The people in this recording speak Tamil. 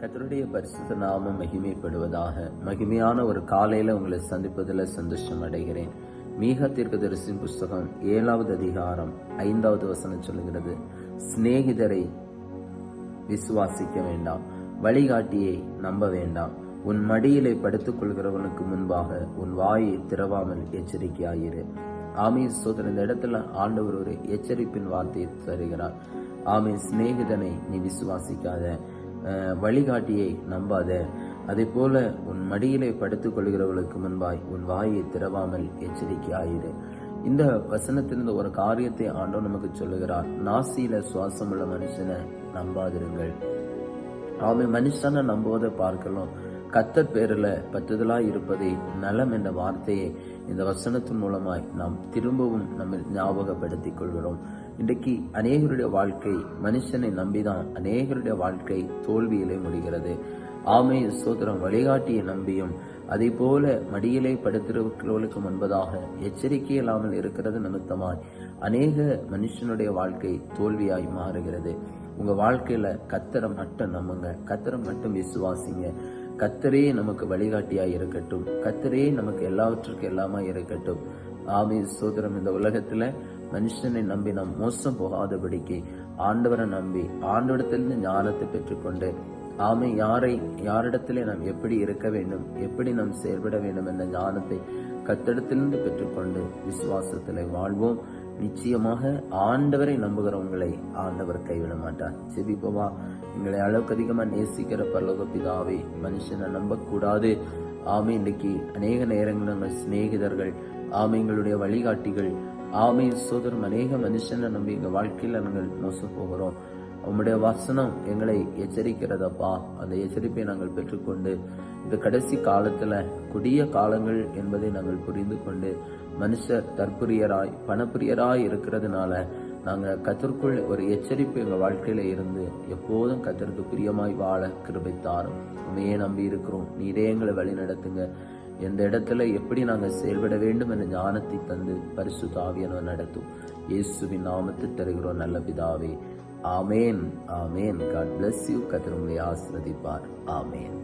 கத்தருடைய பரிசுத்த நாமம் மகிமைப்படுவதாக மகிமையான ஒரு காலையில உங்களை சந்திப்பதில் சந்தோஷம் அடைகிறேன். மீக தீர்க்கதரிசின் புஸ்தகம் ஏழாவது அதிகாரம் ஐந்தாவது வசனம் சொல்லுகிறது சிநேகிதரை விசுவாசிக்க வேண்டாம் வழிகாட்டியை நம்ப வேண்டாம். உன் மடியிலே படுத்துக் கொள்கிறவனுக்கு முன்பாக உன் வாயை திறவாமல் எச்சரிக்கையாயிரு. ஆமீ சோதனை இந்த இடத்துல ஆண்டவர் ஒரு எச்சரிப்பின் வார்த்தையை தருகிறார். ஆமீ சிநேகிதனை நீ விசுவாசிக்காத வழிகாட்டியை நம்பாத. அதே போல உன் மடியிலே படுத்துக் கொள்கிறவர்களுக்கு முன்பாய் உன் வாயை திறவாமல் எச்சரிக்கையாயிரு. இந்த வசனத்திலிருந்து ஒரு காரியத்தை ஆண்டோ நமக்கு சொல்லுகிறார். நாசியில சுவாசமுள்ள மனுஷனை நம்பாதிருங்கள். அவன் மனுஷனை நம்புவதை பார்க்கலாம். கத்தர் பேரில் பற்றுதலா இருப்பதை நலம் என்ற வார்த்தையை இந்த வசனத்தின் மூலமாய் நாம் திரும்பவும் நம்ம ஞாபகப்படுத்திக் கொள்கிறோம். இன்றைக்கு அநேகருடைய வாழ்க்கை மனுஷனை நம்பிதான் அநேகருடைய வாழ்க்கை தோல்வியிலே முடிகிறது. ஆமை சோதரம் வழிகாட்டியை நம்பியும் அதே போல மடியிலே படுத்திருக்கிறவர்களுக்கு முன்பதாக எச்சரிக்கை இல்லாமல் இருக்கிறது நிமித்தமாய் அநேக மனுஷனுடைய வாழ்க்கை தோல்வியாய் மாறுகிறது. உங்க வாழ்க்கையில கத்தரை மட்டும் நம்புங்க. கத்தரை மட்டும் விசுவாசிங்க. கத்தரே நமக்கு வழிகாட்டியாய் இருக்கட்டும். கத்தரே நமக்கு எல்லாவற்றுக்கும் எல்லாமா இருக்கட்டும். ஆமி சோதரம் இந்த உலகத்துல மனுஷனை நம்பி நாம் மோசம் போகாதபடிக்கு ஆண்டவரை நம்பி ஆண்டவரிடத்திலிருந்து ஞானத்தை பெற்றுக்கொண்டு ஆமை யாரை யாரிடத்திலே நாம் எப்படி இருக்க வேண்டும் எப்படி நாம் செயல்பட வேண்டும் என்ற ஞானத்தை கத்திடத்திலிருந்து பெற்றுக்கொண்டு விசுவாசத்திலே வாழ்வோம். நிச்சயமாக ஆண்டவரை நம்புகிறவங்களை ஆண்டவர் கைவிட மாட்டார் செபிப்பவா எங்களை அளவுக்கு அதிகமாக நேசிக்கிற பரலோக பிதாவே மனுஷனை நம்பக்கூடாது. ஆமை இன்றைக்கு அநேக நேரங்கள் நாங்கள் சிநேகிதர்கள். ஆமை எங்களுடைய வழிகாட்டிகள். ஆமை சோதரம் அநேக மனுஷனை நம்பி எங்கள் வாழ்க்கையில் நாங்கள் மோசம் போகிறோம் உம்முடைய வசனம் எங்களை எச்சரிக்கிறதப்பா. அந்த எச்சரிப்பை நாங்கள் பெற்றுக்கொண்டு இந்த கடைசி காலத்துல கொடிய காலங்கள் என்பதை நாங்கள் புரிந்து கொண்டு மனுஷர் தற்புரியராய் பணப்பிரியராய் இருக்கிறதுனால நாங்கள் கத்திற்குள் ஒரு எச்சரிப்பு எங்கள் வாழ்க்கையில இருந்து எப்போதும் கத்திற்கு பிரியமாய் வாழ கிருபை தாரும் உண்மையே நம்பி இருக்கிறோம். நீரே எங்களை வழி நடத்துங்க. எந்த இடத்துல எப்படி நாங்கள் செயல்பட வேண்டும் என்ற ஞானத்தை தந்து பரிசு தாவியனவர் நடத்தும். இயேசுவின் நாமத்தில் தருகிறோம் நல்ல பிதாவே. ஆமேன் ஆமேன். காட் பிளஸ் யூ கத்திர ஆஸ்வதிப்பார் ஆமேன்.